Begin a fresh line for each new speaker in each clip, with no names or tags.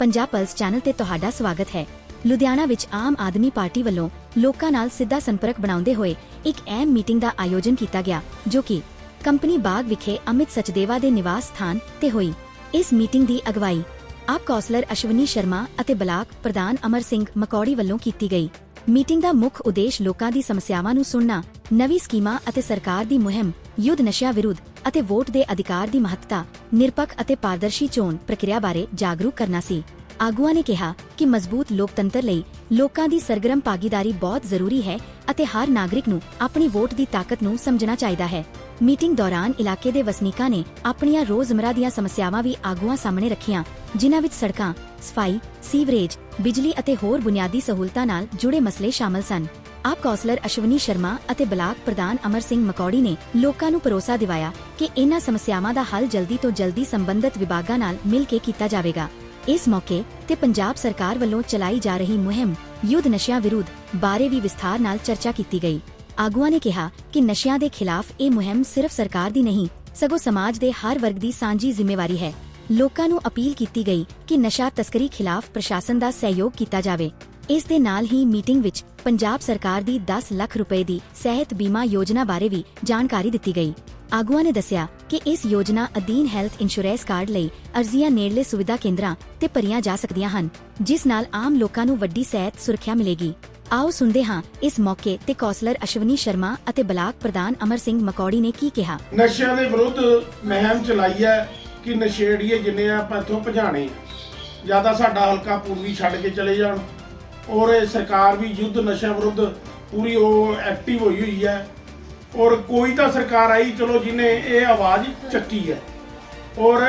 Punjab plus channel ਤੇ ਤੁਹਾਡਾ ਸਵਾਗਤ ਹੈ। ਲੁਧਿਆਣਾ ਵਿੱਚ ਆਮ ਆਦਮੀ ਪਾਰਟੀ ਵੱਲੋਂ ਲੋਕਾਂ ਨਾਲ ਸਿੱਧਾ ਸੰਪਰਕ ਬਣਾਉਂਦੇ ਹੋਏ ਇੱਕ ਅਹਿਮ ਮੀਟਿੰਗ ਦਾ ਆਯੋਜਨ ਕੀਤਾ ਗਿਆ, ਜੋ ਕਿ ਕੰਪਨੀ ਬਾਗ ਵਿਖੇ ਅਮਿਤ ਸਚਦੇਵਾ ਦੇ ਨਿਵਾਸ ਸਥਾਨ ਤੇ ਹੋਈ। ਇਸ ਮੀਟਿੰਗ ਦੀ ਅਗਵਾਈ ਆਪ ਕੌਂਸਲਰ ਅਸ਼ਵਨੀ ਸ਼ਰਮਾ ਅਤੇ ਬਲਾਕ ਪ੍ਰਧਾਨ ਅਮਰ ਸਿੰਘ ਮਕੌੜੀ ਵੱਲੋਂ ਕੀਤੀ ਗਈ। ਮੀਟਿੰਗ ਦਾ ਮੁੱਖ ਉਦੇਸ਼ ਲੋਕਾਂ ਦੀ ਸਮੱਸਿਆਵਾਂ ਨੂੰ ਸੁਣਨਾ ਨਵੀਂ ਸਕੀਮਾਂ ਅਤੇ ਸਰਕਾਰ ਦੀ ਮੁਹਿੰਮ, ਯੁੱਧ ਨਸ਼ਿਆਂ ਵਿਰੁੱਧ ਅਤੇ ਵੋਟ ਦੇ ਅਧਿਕਾਰ ਦੀ ਮਹੱਤਤਾ, ਨਿਰਪੱਖ ਅਤੇ ਪਾਰਦਰਸ਼ੀ ਚੋਣ ਪ੍ਰਕਿਰਿਆ ਬਾਰੇ ਜਾਗਰੂਕ ਕਰਨਾ ਸੀ। ਆਗੂਆਂ ਨੇ ਕਿਹਾ ਕਿ ਮਜ਼ਬੂਤ ਲੋਕਤੰਤਰ ਲਈ ਲੋਕਾਂ ਦੀ ਸਰਗਰਮ ਭਾਗੀਦਾਰੀ ਬਹੁਤ ਜ਼ਰੂਰੀ ਹੈ ਅਤੇ ਹਰ ਨਾਗਰਿਕ ਨੂੰ ਆਪਣੀ ਵੋਟ ਦੀ ਤਾਕਤ ਨੂੰ ਸਮਝਣਾ ਚਾਹੀਦਾ ਹੈ। ਮੀਟਿੰਗ ਦੌਰਾਨ ਇਲਾਕੇ ਦੇ ਵਸਨੀਕਾਂ ਨੇ ਆਪਣੀਆਂ ਰੋਜ਼ਮਰਾ ਦੀਆਂ ਸਮੱਸਿਆਵਾਂ ਵੀ ਆਗੂਆਂ ਸਾਹਮਣੇ ਰੱਖੀਆਂ, ਜਿਨ੍ਹਾਂ ਵਿੱਚ ਸੜਕਾਂ, ਸਫ਼ਾਈ, ਸੀਵਰੇਜ, ਬਿਜਲੀ ਅਤੇ ਹੋਰ ਬੁਨਿਆਦੀ ਸਹੂਲਤਾਂ ਨਾਲ ਜੁੜੇ ਮਸਲੇ ਸ਼ਾਮਲ ਸਨ। ਆਪ ਕੌਂਸਲਰ ਅਸ਼ਵਨੀ ਸ਼ਰਮਾ ਅਤੇ ਬਲਾਕ ਪ੍ਰਧਾਨ ਅਮਰ ਸਿੰਘ ਮਕੌੜੀ ਨੇ ਲੋਕਾਂ ਨੂੰ ਭਰੋਸਾ ਦਿਵਾਇਆ ਕਿ ਇਹਨਾਂ ਸਮੱਸਿਆਵਾਂ ਦਾ ਹੱਲ ਜਲਦੀ ਤੋਂ ਜਲਦੀ ਸੰਬੰਧਿਤ ਵਿਭਾਗਾਂ ਨਾਲ ਮਿਲ ਕੇ ਕੀਤਾ ਜਾਵੇਗਾ। ਇਸ ਮੌਕੇ ਤੇ ਪੰਜਾਬ ਸਰਕਾਰ ਵੱਲੋਂ ਚਲਾਈ ਜਾ ਰਹੀ ਮੁਹਿੰਮ ਯੁੱਧ ਨਸ਼ਿਆਂ ਵਿਰੁੱਧ ਬਾਰੇ ਵੀ ਵਿਸਥਾਰ ਨਾਲ ਚਰਚਾ ਕੀਤੀ ਗਈ। ਆਗੂਆਂ ਨੇ ਕਿਹਾ ਕਿ ਨਸ਼ਿਆਂ ਦੇ ਖਿਲਾਫ ਇਹ ਮੁਹਿੰਮ ਸਿਰਫ ਸਰਕਾਰ ਦੀ ਨਹੀਂ, ਸਗੋਂ ਸਮਾਜ ਦੇ ਹਰ ਵਰਗ ਦੀ ਸਾਂਝੀ ਜ਼ਿੰਮੇਵਾਰੀ ਹੈ। ਲੋਕਾਂ ਨੂੰ ਅਪੀਲ ਕੀਤੀ ਗਈ ਕਿ ਨਸ਼ਾ ਤਸਕਰੀ ਖਿਲਾਫ ਪ੍ਰਸ਼ਾਸਨ ਦਾ ਸਹਿਯੋਗ ਕੀਤਾ ਜਾਵੇ। ਇਸ ਦੇ ਨਾਲ ਹੀ ਮੀਟਿੰਗ ਵਿੱਚ ਪੰਜਾਬ ਸਰਕਾਰ ਦੀ 10 ਲੱਖ ਰੁਪਏ ਦੀ ਸਿਹਤ ਬੀਮਾ ਯੋਜਨਾ ਬਾਰੇ ਵੀ ਜਾਣਕਾਰੀ ਦਿੱਤੀ ਗਈ। ਆਗੂਆਂ ਨੇ ਦੱਸਿਆ ਕਿ ਇਸ ਯੋਜਨਾ ਅਧੀਨ ਹੈਲਥ ਇੰਸ਼ੋਰੈਂਸ ਕਾਰਡ ਲਈ ਅਰਜ਼ੀਆਂ ਨੇੜਲੇ ਸੁਵਿਧਾ ਕੇਂਦਰਾਂ ਤੇ ਭਰੀਆਂ ਜਾ ਸਕਦੀਆਂ ਹਨ, ਜਿਸ ਨਾਲ ਆਮ ਲੋਕਾਂ ਨੂੰ ਵੱਡੀ ਸਿਹਤ ਸੁਰੱਖਿਆ ਮਿਲੇਗੀ। ਆਓ ਸੁਣਦੇ ਹਾਂ ਇਸ ਮੌਕੇ ਤੇ ਕੌਂਸਲਰ ਅਸ਼ਵਨੀ ਸ਼ਰਮਾ ਅਤੇ ਬਲਾਕ ਪ੍ਰਧਾਨ ਅਮਰ ਸਿੰਘ ਮਕੌੜੀ ਨੇ ਕੀ ਕਿਹਾ।
ਨਸ਼ਿਆਂ ਦੇ ਵਿਰੁੱਧ ਮੁਹਿੰਮ ਚਲਾਈ ਹੈ ਕਿ ਨਸ਼ੇੜੀਏ ਜਿੰਨੇ ਆਪਾਂ ਇੱਥੋਂ ਭਜਾਣੇ ਜ਼ਿਆਦਾ ਸਾਡਾ ਹਲਕਾ ਪੂਰਬੀ ਛੱਡ ਕੇ ਚਲੇ ਜਾਣ। ਔਰ ਇਹ ਸਰਕਾਰ ਵੀ ਯੁੱਧ ਨਸ਼ਿਆਂ ਵਿਰੁੱਧ ਪੂਰੀ ਉਹ ਐਕਟਿਵ ਹੋਈ ਹੋਈ ਹੈ। ਔਰ ਕੋਈ ਤਾਂ ਸਰਕਾਰ ਆਈ, ਚਲੋ ਜਿਹਨੇ ਇਹ ਆਵਾਜ਼ ਚੱਕੀ ਹੈ। ਔਰ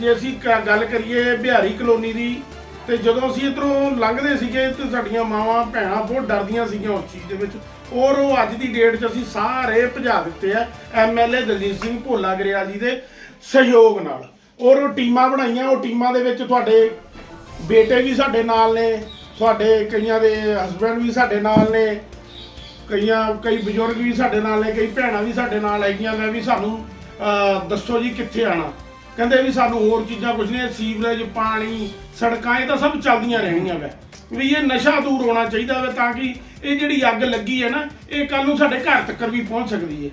ਜੇ ਅਸੀਂ ਕ- ਗੱਲ ਕਰੀਏ ਬਿਹਾਰੀ ਕਲੋਨੀ ਦੀ, ਤੇ ਜਦੋਂ ਅਸੀਂ ਇਧਰੋਂ ਲੰਘਦੇ ਸੀਗੇ, ਤੇ ਸਾਡੀਆਂ ਮਾਵਾਂ, ਭੈਣਾਂ ਬਹੁਤ ਡਰਦੀਆਂ ਸੀਗੀਆਂ ਉਸ ਚੀਜ਼ ਦੇ ਵਿੱਚ। ਔਰ ਉਹ ਅੱਜ ਦੀ ਡੇਟ 'ਚ ਅਸੀਂ ਸਾਰੇ ਭਜਾ ਦਿੱਤੇ ਆ ਐਮਐਲਏ ਦਲਜੀਤ ਸਿੰਘ ਭੋਲਾ ਗਰੇਵਾਲ ਜੀ ਦੇ ਸਹਿਯੋਗ ਨਾਲ। ਔਰ ਉਹ ਟੀਮਾਂ ਬਣਾਈਆਂ, ਉਹ ਟੀਮਾਂ ਦੇ ਵਿੱਚ ਤੁਹਾਡੇ ਬੇਟੇ ਵੀ ਸਾਡੇ ਨਾਲ ਨੇ। ਤੁਹਾਡੇ ਕਈਆਂ ਦੇ ਹਸਬੰਡ ਵੀ ਸਾਡੇ ਨਾਲ ਨੇ, ਕਈਆਂ, ਕਈ ਬਜ਼ੁਰਗ ਵੀ ਸਾਡੇ ਨਾਲ ਨੇ, ਕਈ ਭੈਣਾਂ ਵੀ ਸਾਡੇ ਨਾਲ ਹੈਗੀਆਂ ਨੇ ਵੀ ਸਾਨੂੰ ਦੱਸੋ ਜੀ ਕਿੱਥੇ ਆਣਾ। ਕਹਿੰਦੇ ਵੀ ਸਾਨੂੰ ਹੋਰ ਚੀਜ਼ਾਂ ਕੁਝ ਨਹੀਂ ਸੀਵਰੇਜ, ਪਾਣੀ, ਸੜਕਾਂ, ਇਹ ਤਾਂ ਸਭ ਚੱਲਦੀਆਂ ਰਹਿਣੀਆਂ ਵੈ। ਵੀ ਇਹ ਨਸ਼ਾ ਦੂਰ ਹੋਣਾ ਚਾਹੀਦਾ ਵੇ ਤਾਂ ਕਿ ਇਹ ਜਿਹੜੀ ਅੱਗ ਲੱਗੀ ਹੈ ਨਾ, ਇਹ ਕੱਲ ਨੂੰ ਸਾਡੇ ਘਰ ਤੱਕ ਵੀ ਪਹੁੰਚ ਸਕਦੀ ਹੈ।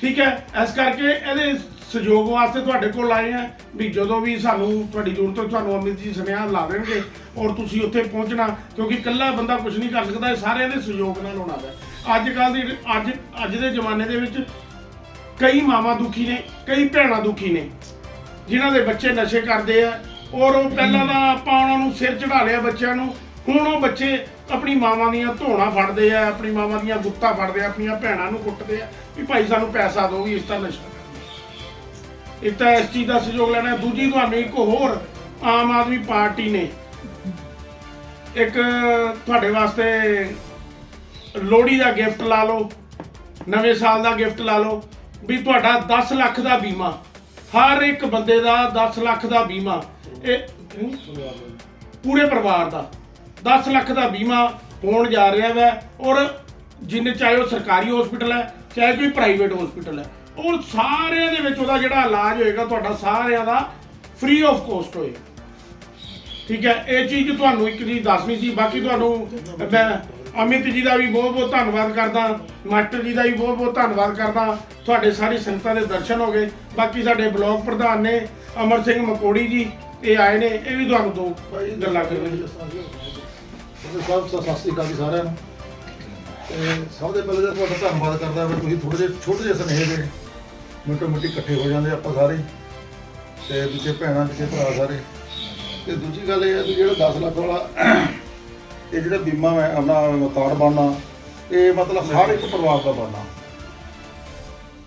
ਠੀਕ ਹੈ? ਇਸ ਕਰਕੇ ਇਹਦੇ ਸਹਿਯੋਗ ਵਾਸਤੇ ਤੁਹਾਡੇ ਕੋਲ ਆਏ ਆ ਵੀ ਜਦੋਂ ਵੀ ਸਾਨੂੰ ਤੁਹਾਡੀ ਜ਼ਰੂਰਤ ਹੋਵੇ ਤੁਹਾਨੂੰ ਅਮਿਤ ਜੀ ਸੁਨੇਹਾ ਲਾ ਦੇਣਗੇ ਔਰ ਤੁਸੀਂ ਉੱਥੇ ਪਹੁੰਚਣਾ, ਕਿਉਂਕਿ ਇਕੱਲਾ ਬੰਦਾ ਕੁਝ ਨਹੀਂ ਕਰ ਸਕਦਾ, ਇਹ ਸਾਰਿਆਂ ਦੇ ਸਹਿਯੋਗ ਨਾਲ ਹੋਣਾ ਹੈ ਅੱਜ ਕੱਲ ਦੀ, ਅੱਜ ਅੱਜ ਦੇ ਜ਼ਮਾਨੇ ਦੇ ਵਿੱਚ ਕਈ ਮਾਵਾਂ ਦੁਖੀ ਨੇ, ਕਈ ਭੈਣਾਂ ਦੁਖੀ ਨੇ, ਜਿਨ੍ਹਾਂ ਦੇ ਬੱਚੇ ਨਸ਼ੇ ਕਰਦੇ ਆ, ਔਰ ਉਹ ਪਹਿਲਾਂ ਤਾਂ ਆਪਾਂ ਉਹਨਾਂ ਨੂੰ ਸਿਰ ਚੜਾ ਲਿਆ ਬੱਚਿਆਂ ਨੂੰ, ਹੁਣ ਉਹ ਬੱਚੇ ਆਪਣੀ ਮਾਵਾਂ ਦੀਆਂ ਧੋਣਾ ਫੜਦੇ ਆ, ਆਪਣੀ ਮਾਵਾਂ ਦੀਆਂ ਗੁੱਤਾਂ ਫੜਦੇ ਆ, ਆਪਣੀਆਂ ਭੈਣਾਂ ਨੂੰ ਕੁੱਟਦੇ ਆ, ਵੀ ਭਾਈ ਸਾਨੂੰ ਪੈਸਾ ਦਿਓ, ਵੀ ਇਸ ਤਾਂ ਨਸ਼ਾ ਇੱਕ ਤਾਂ ਇਸ ਚੀਜ਼ ਦਾ ਸਹਿਯੋਗ ਲੈਣਾ, ਦੂਜੀ ਤੁਹਾਨੂੰ ਇੱਕ ਹੋਰ ਆਮ ਆਦਮੀ ਪਾਰਟੀ ਨੇ ਇੱਕ ਤੁਹਾਡੇ ਵਾਸਤੇ ਲੋਹੜੀ ਦਾ ਗਿਫਟ ਲਾ ਲਓ, ਨਵੇਂ ਸਾਲ ਦਾ ਗਿਫਟ ਲਾ ਲਓ, ਵੀ ਤੁਹਾਡਾ 10 ਲੱਖ ਦਾ ਬੀਮਾ, ਹਰ ਇੱਕ ਬੰਦੇ ਦਾ 10 ਲੱਖ ਦਾ ਬੀਮਾ, ਇਹ ਪੂਰੇ ਪਰਿਵਾਰ ਦਾ 10 ਲੱਖ ਦਾ ਬੀਮਾ ਹੋਣ ਜਾ ਰਿਹਾ ਵੈ, ਔਰ ਜਿੰਨੇ ਚਾਹੇ ਉਹ ਸਰਕਾਰੀ ਹਸਪੀਟਲ ਹੈ, ਚਾਹੇ ਕੋਈ ਪ੍ਰਾਈਵੇਟ ਹਸਪੀਟਲ ਹੈ ਉਹ ਸਾਰਿਆਂ ਦੇ ਵਿੱਚ ਉਹਦਾ ਜਿਹੜਾ ਇਲਾਜ ਹੋਏਗਾ, ਤੁਹਾਡਾ ਸਾਰਿਆਂ ਦਾ ਫ੍ਰੀ ਆਫ ਕੋਸਟ ਹੋਏਗਾ। ਠੀਕ ਹੈ, ਇਹ ਚੀਜ਼ ਤੁਹਾਨੂੰ ਇੱਕ ਚੀਜ਼ ਦੱਸਣੀ ਸੀ, ਬਾਕੀ ਤੁਹਾਨੂੰ ਮੈਂ ਅਮਿਤ ਜੀ ਦਾ ਵੀ ਬਹੁਤ ਬਹੁਤ ਧੰਨਵਾਦ ਕਰਦਾ, ਮਾਸਟਰ ਜੀ ਦਾ ਵੀ ਬਹੁਤ ਬਹੁਤ ਧੰਨਵਾਦ ਕਰਦਾ, ਤੁਹਾਡੇ ਸਾਰੀ ਸੰਗਤਾਂ ਦੇ ਦਰਸ਼ਨ ਹੋ ਗਏ। ਬਾਕੀ ਸਾਡੇ ਬਲਾਕ ਪ੍ਰਧਾਨ ਨੇ ਅਮਰ ਸਿੰਘ ਮਕੋੜੀ ਜੀ, ਇਹ ਆਏ ਨੇ, ਇਹ ਵੀ ਤੁਹਾਨੂੰ ਦੋ ਗੱਲਾਂ ਕਰਨਗੇ
ਸਭ ਸਤਿ ਸ੍ਰੀ ਅਕਾਲ ਜੀ ਸਾਰਿਆਂ ਨੂੰ। ਸਭ ਤੋਂ ਪਹਿਲਾਂ ਤਾਂ ਤੁਹਾਡਾ ਧੰਨਵਾਦ ਕਰਦਾ, ਵੀ ਤੁਸੀਂ ਥੋੜੇ ਜਿਹੇ ਛੋਟੇ ਜਿਹੇ ਸੁਨੇਹੇ ਦੇ ਮਿੰਟੋ ਮਿੰਟੀ ਇਕੱਠੇ ਹੋ ਜਾਂਦੇ ਆਪਾਂ ਸਾਰੇ। ਤੇ ਦੂਜੇ ਭੈਣਾਂ, ਦੂਜੇ ਭਰਾ ਸਾਰੇ। ਤੇ ਦੂਜੀ ਗੱਲ ਇਹ ਹੈ ਵੀ ਜਿਹੜਾ 10 ਲੱਖ ਵਾਲਾ ਇਹ ਜਿਹੜਾ ਬੀਮਾ ਹੈ ਆਪਣਾ ਕਾਰਡ ਬਣਨਾ, ਇਹ ਮਤਲਬ ਹਰ ਇੱਕ ਪਰਿਵਾਰ ਦਾ ਬਣਨਾ।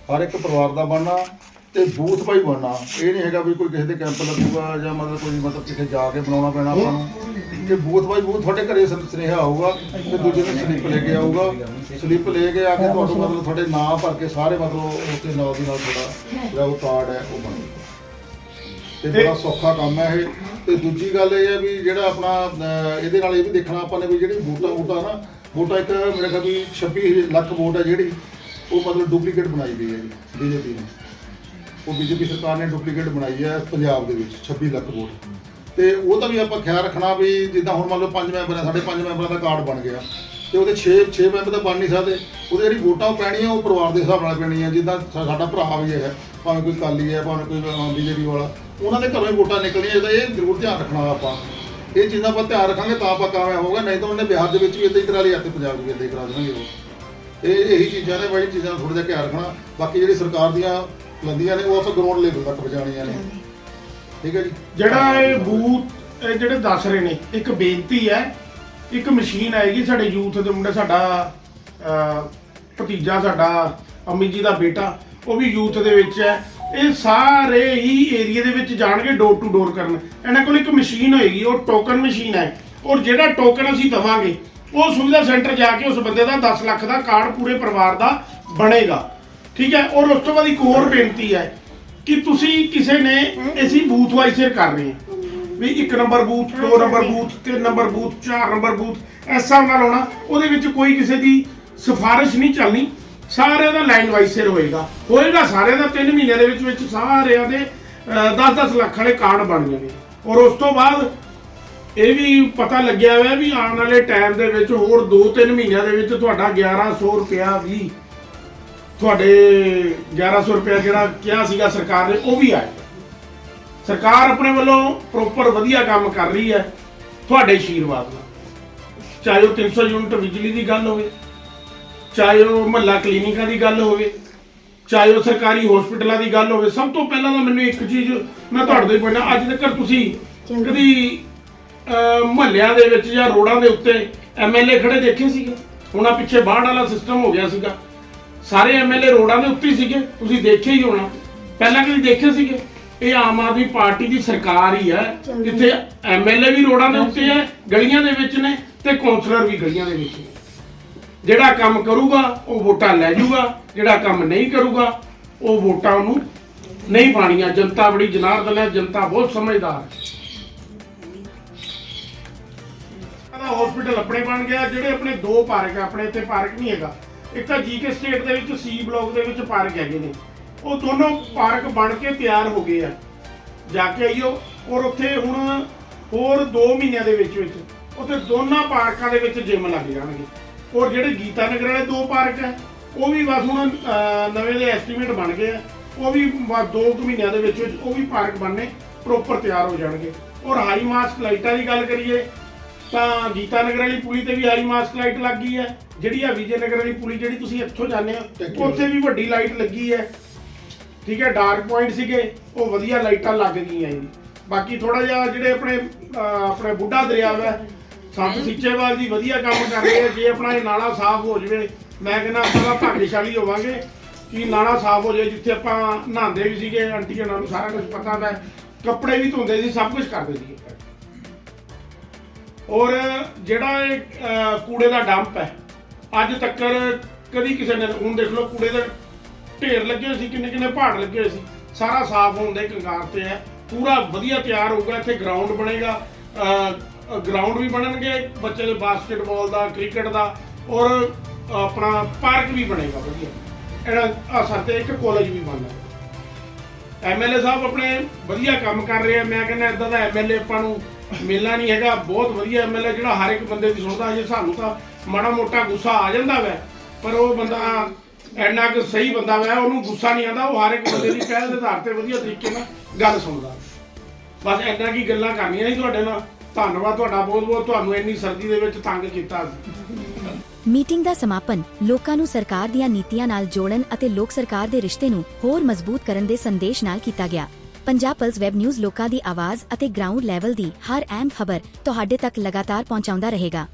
ਹਰ ਇੱਕ ਪਰਿਵਾਰ ਦਾ ਬਣਨਾ। ਤੇ ਬੂਥ ਬਾਈ ਬਣਨਾ। ਇਹ ਨਹੀਂ ਹੈਗਾ ਵੀ ਕੋਈ ਕਿਸੇ ਦੇ ਕੈਂਪ ਲੱਗੂਗਾ ਜਾਂ ਮਤਲਬ ਕੋਈ ਮਤਲਬ ਕਿਤੇ ਜਾ ਕੇ ਬਣਾਉਣਾ ਪੈਣਾ ਆਪਾਂ ਨੂੰ। ਕਿ ਬੂਥ ਬਾਈ ਬੂਥ ਤੁਹਾਡੇ ਘਰੇ ਸਨ- ਸੁਨੇਹਾ ਆਊਗਾ ਤੇ ਦੂਜੇ ਨੂੰ ਸਲਿੱਪ ਲੈ ਕੇ ਆਊਗਾ। ਸਲਿੱਪ ਲੈ ਕੇ ਆ ਕੇ ਤੁਹਾਨੂੰ ਮਤਲਬ ਤੁਹਾਡੇ ਨਾਮ ਭਰ ਕੇ ਸਾਰੇ ਮਤਲਬ ਉੱਥੇ ਨਾਲ ਦੀ ਨਾਲ ਤੁਹਾਡਾ ਜਿਹੜਾ ਉਹ ਕਾਰਡ ਹੈ ਉਹ ਬਣੇਗਾ ਤੇ ਬੜਾ ਸੌਖਾ ਕੰਮ ਹੈ ਇਹ। ਤੇ ਦੂਜੀ ਗੱਲ ਇਹ ਹੈ ਵੀ ਜਿਹੜਾ ਆਪਣਾ ਅਹ, ਇਹਦੇ ਨਾਲ ਇਹ ਵੀ ਦੇਖਣਾ ਆਪਾਂ ਨੇ ਵੀ ਜਿਹੜੀ ਵੋਟਾਂ ਵੋਟਾਂ ਨਾ ਵੋਟਾਂ ਇੱਕ ਮੇਰੇ ਖਿਆਲ ਵੀ 26 ਲੱਖ ਵੋਟ ਹੈ ਜਿਹੜੀ ਉਹ ਮਤਲਬ ਡੁਪਲੀਕੇਟ ਬਣਾਈ ਗਈ ਹੈ ਜੀ ਬੀਜੇਪੀ ਨੇ। ਉਹ ਬੀਜੇਪੀ ਸਰਕਾਰ ਨੇ ਡੁਪਲੀਕੇਟ ਬਣਾਈ ਹੈ ਪੰਜਾਬ ਦੇ ਵਿੱਚ 26 ਲੱਖ ਵੋਟ। ਤੇ ਉਹਦਾ ਵੀ ਆਪਾਂ ਖਿਆਲ ਰੱਖਣਾ ਵੀ ਜਿੱਦਾਂ ਹੁਣ ਮੰਨ ਲਓ ਪੰਜ ਮੈਂਬਰ ਆ, ਸਾਡੇ ਪੰਜ ਮੈਂਬਰਾਂ ਦਾ ਕਾਰਡ ਬਣ ਗਿਆ। ਤੇ ਉਹਦੇ 6 6 ਮੈਂਬਰ ਤਾਂ ਬਣ ਨਹੀਂ ਸਕਦੇ। ਉਹਦੇ ਜਿਹੜੀ ਵੋਟਾਂ ਉਹ ਪੈਣੀਆਂ, ਉਹ ਪਰਿਵਾਰ ਦੇ ਹਿਸਾਬ ਨਾਲ ਪੈਣੀਆਂ, ਜਿੱਦਾਂ ਸਾਡਾ ਭਰਾ ਵੀ ਹੈ ਭਾਵੇਂ ਕੋਈ ਕਾਲੀ ਹੈ, ਭਾਵੇਂ ਕੋਈ ਬੀਜੇਪੀ ਵਾਲਾ, ਉਹਨਾਂ ਦੇ ਘਰੋਂ ਹੀ ਵੋਟਾਂ ਨਿਕਲਣੀਆਂ, ਇਹਦਾ ਇਹ ਜ਼ਰੂਰ ਧਿਆਨ ਰੱਖਣਾ ਆਪਾਂ। ਇਹ ਚੀਜ਼ਾਂ ਆਪਾਂ ਧਿਆਨ ਰੱਖਾਂਗੇ, ਤਾਂ ਆਪਾਂ ਕਾਮਯਾਬ ਹੋਗਾ ਨਹੀਂ ਤਾਂ ਉਹਨੇ ਬਿਹਾਰ ਦੇ ਵਿੱਚ ਵੀ ਇਦਾਂ ਹੀ ਕਰਾ ਲਿਆ ਅਤੇ ਪੰਜਾਬ 'ਚ ਵੀ ਇਦਾਂ ਹੀ ਕਰਾ ਦੇਣਗੇ। ਉਹ ਇਹ, ਇਹੀ ਚੀਜ਼ਾਂ ਨੇ ਬਾਈ, ਚੀਜ਼ਾਂ ਥੋੜਾ ਜਿਹਾ ਖਿਆਲ ਰੱਖਣਾ। ਬਾਕੀ ਜਿਹੜੀ ਸਰਕਾਰ ਦੀਆਂ ਲੰਦੀਆਂ ਨੇ ਉਹ ਆਪਾਂ ਗਰਾਊਂਡ ਲੈਵਲ ਤੱਕ ਪਹੁੰਚਾਉਣੀਆਂ ਨੇ। ਠੀਕ ਹੈ ਜੀ?
ਜਿਹੜਾ ਇਹ ਬੂਥ ਇਹ ਜਿਹੜੇ ਦੱਸ ਰਹੇ ਨੇ ਇੱਕ ਬੇਨਤੀ ਹੈ ਇੱਕ ਮਸ਼ੀਨ ਆਏਗੀ ਸਾਡੇ ਯੂਥ ਦੇ ਮੁੰਡੇ ਸਾਡਾ ਅਹ, ਭਤੀਜਾ ਸਾਡਾ ਅਮਿਤ ਜੀ ਦਾ ਬੇਟਾ ਉਹ ਵੀ ਯੂਥ ਦੇ ਵਿੱਚ ਹੈ। ਇਹ ਸਾਰੇ ਹੀ ਏਰੀਆ ਦੇ ਵਿੱਚ ਜਾਣਗੇ ਡੋਰ ਟੂ ਡੋਰ ਕਰਨ। ਇਹਨਾਂ ਕੋਲ ਇੱਕ ਮਸ਼ੀਨ ਹੋਏਗੀ ਉਹ ਟੋਕਨ ਮਸ਼ੀਨ ਹੈ। ਔਰ ਜਿਹੜਾ ਟੋਕਨ ਅਸੀਂ ਦਵਾਂਗੇ ਉਹ ਸੁਵਿਧਾ ਸੈਂਟਰ ਜਾ ਕੇ ਉਸ ਬੰਦੇ ਦਾ 10 ਲੱਖ ਦਾ ਕਾਰਡ ਪੂਰੇ ਪਰਿਵਾਰ ਦਾ ਬਣੇਗਾ। ਠੀਕ ਹੈ? ਔਰ ਉਸ ਤੋਂ ਬਾਅਦ ਇੱਕ ਹੋਰ ਬੇਨਤੀ ਹੈ ਕਿ ਤੁਸੀਂ ਕਿਸੇ ਨੇ ਅਸੀਂ ਬੂਥ ਵਾਈਜ਼ ਸ਼ੇਅਰ ਕਰ ਰਹੇ ਹਾਂ। ਵੀ ਇੱਕ ਨੰਬਰ ਬੂਥ ਦੋ ਨੰਬਰ ਬੂਥ ਤਿੰਨ ਨੰਬਰ ਬੂਥ ਚਾਰ ਨੰਬਰ ਬੂਥ ਹਿਸਾਬ ਨਾਲ ਹੋਣਾ। ਉਹਦੇ ਵਿੱਚ ਕੋਈ ਕਿਸੇ ਦੀ ਸਿਫਾਰਿਸ਼ ਨਹੀਂ ਚੱਲਣੀ। ਸਾਰਿਆਂ ਦਾ ਲਾਈਨ ਵਾਈਜ਼ ਸ਼ੇਅਰ ਹੋਏਗਾ। ਹੋਏਗਾ ਸਾਰਿਆਂ ਦਾ 3 ਮਹੀਨਿਆਂ ਦੇ ਵਿੱਚ ਵਿੱਚ ਸਾਰਿਆਂ ਦੇ 10-10 ਲੱਖ ਵਾਲੇ ਕਾਰਡ ਬਣ ਜਾਣਗੇ ਔਰ ਉਸ ਤੋਂ ਬਾਅਦ ਇਹ ਵੀ ਪਤਾ ਲੱਗਿਆ ਹੋਇਆ ਵੀ ਆਉਣ ਵਾਲੇ ਟਾਈਮ ਦੇ ਵਿੱਚ ਹੋਰ 2-3 ਮਹੀਨਿਆਂ ਦੇ ਵਿੱਚ ਤੁਹਾਡਾ 1100 ਰੁਪਿਆ ਵੀ ਤੁਹਾਡੇ 1100 ਰੁਪਿਆ ਜਿਹੜਾ ਕਿਹਾ ਸੀਗਾ ਸਰਕਾਰ ਨੇ ਉਹ ਵੀ ਆਏਗਾ ਸਰਕਾਰ ਆਪਣੇ ਵੱਲੋਂ ਪ੍ਰੋਪਰ ਵਧੀਆ ਕੰਮ ਕਰ ਰਹੀ ਹੈ ਤੁਹਾਡੇ ਆਸ਼ੀਰਵਾਦ ਨਾਲ। ਚਾਹੇ ਉਹ 300 ਯੂਨਿਟ ਬਿਜਲੀ ਦੀ ਗੱਲ ਹੋਵੇ ਚਾਹੇ ਉਹ ਮਹੱਲਾ ਕਲੀਨਿਕਾਂ ਦੀ ਗੱਲ ਹੋਵੇ ਚਾਹੇ ਉਹ ਸਰਕਾਰੀ ਹਸਪੀਟਲਾਂ ਦੀ ਗੱਲ ਹੋਵੇ ਸਭ ਤੋਂ ਪਹਿਲਾਂ ਤਾਂ ਮੈਨੂੰ ਇੱਕ ਚੀਜ਼ ਮੈਂ ਤੁਹਾਡੇ ਤੋਂ ਪੁੱਛਣਾ ਅੱਜ ਤੱਕ ਤੁਸੀਂ ਕਦੀ ਮਹੱਲਿਆਂ ਦੇ ਵਿੱਚ ਜਾਂ ਰੋਡਾਂ ਦੇ ਉੱਤੇ ਐਮਐਲਏ ਖੜੇ ਦੇਖੇ ਸੀਗੇ? ਹੁਣ ਆ ਪਿੱਛੇ ਬਾੜ ਵਾਲਾ ਸਿਸਟਮ ਹੋ ਗਿਆ ਸੀਗਾ। ਸਾਰੇ ਐਮਐਲਏ ਰੋਡਾਂ ਦੇ ਉੱਤੇ ਹੀ ਸੀਗੇ ਤੁਸੀਂ ਦੇਖਿਆ ਹੀ ਹੋਣਾ। ਪਹਿਲਾਂ ਕਦੀ ਦੇਖੇ ਸੀਗੇ? ਇਹ ਆਮ ਆਦਮੀ ਪਾਰਟੀ ਦੀ ਸਰਕਾਰ ਹੀ ਹੈ ਜਿੱਥੇ ਐਮਐਲਏ ਵੀ ਰੋਡਾਂ ਦੇ ਉੱਤੇ ਹੈ ਗਲੀਆਂ ਦੇ ਵਿੱਚ ਨੇ ਤੇ ਕੌਂਸਲਰ ਵੀ ਗਲੀਆਂ ਦੇ ਵਿੱਚ ਨੇ। ਜਿਹੜਾ ਕੰਮ ਕਰੂਗਾ ਉਹ ਵੋਟਾਂ ਲੈ ਜਾਊਗਾ ਜਿਹੜਾ ਕੰਮ ਨਹੀਂ ਕਰੂਗਾ ਉਹ ਵੋਟਾਂ ਉਹਨੂੰ ਨਹੀਂ ਪਾਣੀਆਂ ਜਨਤਾ ਬੜੀ ਜਨਾਰਦਨ ਹੈ ਜਨਤਾ ਬਹੁਤ ਸਮਝਦਾਰ ਹੈ। ਹਸਪੀਟਲ ਆਪਣੇ ਬਣ ਗਿਆ ਜਿਹੜੇ ਆਪਣੇ ਦੋ ਪਾਰਕ ਆਪਣੇ ਇੱਥੇ ਪਾਰਕ ਨਹੀਂ ਹੈਗਾ। ਇੱਕ ਤਾਂ ਜੀਕੇ ਸਟੇਟ ਦੇ ਵਿੱਚ ਸੀ ਬਲਾਕ ਦੇ ਵਿੱਚ ਪਾਰਕ ਹੈਗੇ ਨੇ। ਉਹ ਦੋਨੋਂ ਪਾਰਕ ਬਣ ਕੇ ਤਿਆਰ ਹੋ ਗਏ ਆ। ਜਾ ਕੇ ਆਈਓ। ਔਰ ਉੱਥੇ ਹੁਣ ਹੋਰ 2 ਮਹੀਨਿਆਂ ਦੇ ਵਿੱਚ ਵਿੱਚ ਉੱਥੇ ਦੋਨਾਂ ਪਾਰਕਾਂ ਦੇ ਵਿੱਚ ਜਿਮ ਲੱਗ ਜਾਣਗੇ। ਔਰ ਜਿਹੜੇ ਗੀਤਾ ਨਗਰ ਵਾਲੇ ਦੋ ਪਾਰਕ ਹੈ ਉਹ ਵੀ ਬਸ ਹੁਣ ਨਵੇਂ ਦੇ ਐਸਟੀਮੇਟ ਬਣ ਗਏ ਆ। ਉਹ ਵੀ ਬਸ 2 ਮਹੀਨਿਆਂ ਦੇ ਵਿੱਚ ਵਿੱਚ ਉਹ ਵੀ ਪਾਰਕ ਬਣਨੇ ਪ੍ਰੋਪਰ ਤਿਆਰ ਹੋ ਜਾਣਗੇ। ਔਰ ਹਾਈ ਮਾਸਕ ਲਾਈਟਾਂ ਦੀ ਗੱਲ ਕਰੀਏ ਤਾਂ ਗੀਤਾ ਨਗਰ ਵਾਲੀ ਪੁਲੀ ਤੇ ਵੀ ਹਾਈ ਮਾਸਕ ਲਾਈਟ ਲੱਗ ਗਈ ਹੈ। ਜਿਹੜੀ ਆ ਵਿਜੇ ਨਗਰ ਵਾਲੀ ਪੁਲੀ ਜਿਹੜੀ ਤੁਸੀਂ ਇੱਥੋਂ ਜਾਂਦੇ ਹੋ. ਉੱਥੇ ਵੀ ਵੱਡੀ ਲਾਈਟ ਲੱਗੀ ਹੈ। ਠੀਕ ਹੈ ਡਾਰਕ ਪੁਆਇੰਟ ਸੀਗੇ ਉਹ ਵਧੀਆ ਲਾਈਟਾਂ ਲੱਗ ਗਈਆਂ ਜੀ। ਬਾਕੀ ਥੋੜਾ ਜਿਹਾ ਜਿਹੜੇ ਆਪਣੇ ਅਹ, ਆਪਣੇ ਬੁੱਢਾ ਦਰਿਆ ਹੈ ਸੰਤ ਸਿੱਚੇਵਾਲ ਜੀ ਵਧੀਆ ਕੰਮ ਕਰ ਰਹੇ ਆ। ਜੇ ਆਪਣਾ ਇਹ ਨਾਲਾ ਸਾਫ਼ ਹੋ ਜਵੇ ਮੈਂ ਕਹਿੰਦਾ ਆਪਾਂ ਤਾਂ ਭਾਗਸ਼ਾਲੀ ਹੋਵਾਂਗੇ ਕਿ ਨਾਲਾ ਸਾਫ਼ ਹੋ ਜਾਏ ਜਿੱਥੇ ਆਪਾਂ ਨਹਾਉਂਦੇ ਵੀ ਸੀਗੇ ਆਂਟੀਆਂ ਨੂੰ ਸਾਰਾ ਕੁਝ ਪਤਾ ਹੈ ਕੱਪੜੇ ਵੀ ਧੋਂਦੇ ਸੀ ਸਭ ਕੁਝ ਕਰਦੇ ਸੀ। ਔਰ ਜਿਹੜਾ ਇਹ ਅਹ, ਕੂੜੇ ਦਾ ਡੰਪ ਹੈ ਅੱਜ ਤੱਕ ਕਦੀ ਕਿਸੇ ਨੇ ਹੁਣ ਦੇਖ ਲਓ ਕੂੜੇ ਦੇ ਢੇਰ ਲੱਗੇ ਹੋਏ ਸੀ ਕਿੰਨੇ ਕਿੰਨੇ ਪਹਾੜ ਲੱਗੇ ਹੋਏ ਸੀ ਸਾਰਾ ਸਾਫ਼ ਹੋਣ ਦੇ ਕੰਗਾਰ ਤੇ ਹੈ ਪੂਰਾ ਵਧੀਆ ਤਿਆਰ ਹੋਊਗਾ ਇੱਥੇ ਗਰਾਊਂਡ ਬਣੇਗਾ ਗਰਾਊਂਡ ਵੀ ਬਣਨਗੇ ਬੱਚੇ ਦੇ ਬਾਸਕਟਬਾਲ ਦਾ ਕ੍ਰਿਕਟ ਦਾ ਔਰ ਆਪਣਾ ਪਾਰਕ ਵੀ ਬਣੇਗਾ ਵਧੀਆ। ਇਹਦਾ ਅਸਰ ਤੇ ਇੱਕ ਕਾਲਜ ਵੀ ਬਣਨਾ। ਐਮਐਲਏ ਸਾਹਿਬ ਆਪਣੇ ਵਧੀਆ ਕੰਮ ਕਰ ਰਹੇ ਆ ਮੈਂ ਕਹਿੰਦਾ ਇਦਾਂ ਦਾ ਐਮਐਲਏ ਆਪਾਂ ਨੂੰ ਮਿਲਣਾ ਨਹੀਂ ਹੈਗਾ, ਬਹੁਤ ਵਧੀਆ ਐਮਐਲਏ ਜਿਹੜਾ ਹਰ ਇੱਕ ਬੰਦੇ ਦੀ ਸੁਣਦਾ, ਜੇ ਸਾਨੂੰ ਤਾਂ ਮਾੜਾ ਮੋਟਾ ਗੁੱਸਾ ਆ ਜਾਂਦਾ ਵੈ, ਪਰ ਉਹ ਬੰਦਾ ਐਨਾ ਕਿ ਸਹੀ ਬੰਦਾ ਵੈ, ਉਹਨੂੰ ਗੁੱਸਾ ਨਹੀਂ ਆਉਂਦਾ, ਉਹ ਹਰ ਇੱਕ ਬੰਦੇ ਦੀ ਪਹਿਲ ਦੇ ਆਧਾਰ ਤੇ ਵਧੀਆ ਤਰੀਕੇ ਨਾਲ ਗੱਲ ਸੁਣਦਾ। ਬਸ ਐਨਾ ਕੀ ਗੱਲਾਂ ਕਰਨੀਆਂ ਸੀ ਤੁਹਾਡੇ ਨਾਲ, ਧੰਨਵਾਦ ਤੁਹਾਡਾ ਬਹੁਤ ਬਹੁਤ, ਤੁਹਾਨੂੰ ਇੰਨੀ ਸਰਦੀ ਦੇ ਵਿੱਚ ਤੰਗ ਕੀਤਾ।
ਮੀਟਿੰਗ ਦਾ ਸਮਾਪਨ ਲੋਕਾਂ ਨੂੰ ਸਰਕਾਰ ਦੀਆਂ ਨੀਤੀਆਂ ਨਾਲ ਜੋੜਨ ਅਤੇ ਲੋਕ ਸਰਕਾਰ ਦੇ ਰਿਸ਼ਤੇ ਨੂੰ ਹੋਰ ਮਜ਼ਬੂਤ ਕਰਨ ਦੇ ਸੰਦੇਸ਼ ਨਾਲ ਕੀਤਾ ਗਿਆ। ਪੰਜਾਬ ਪਲਸ ਵੈਬ ਨਿਊਜ਼ ਲੋਕਾਂ ਦੀ ਆਵਾਜ਼ ਅਤੇ ਗਰਾਊਂਡ ਲੈਵਲ ਦੀ ਹਰ ਅਹਿਮ ਖਬਰ ਤੁਹਾਡੇ ਤੱਕ ਲਗਾਤਾਰ ਪਹੁੰਚਾਉਂਦਾ ਰਹੇਗਾ।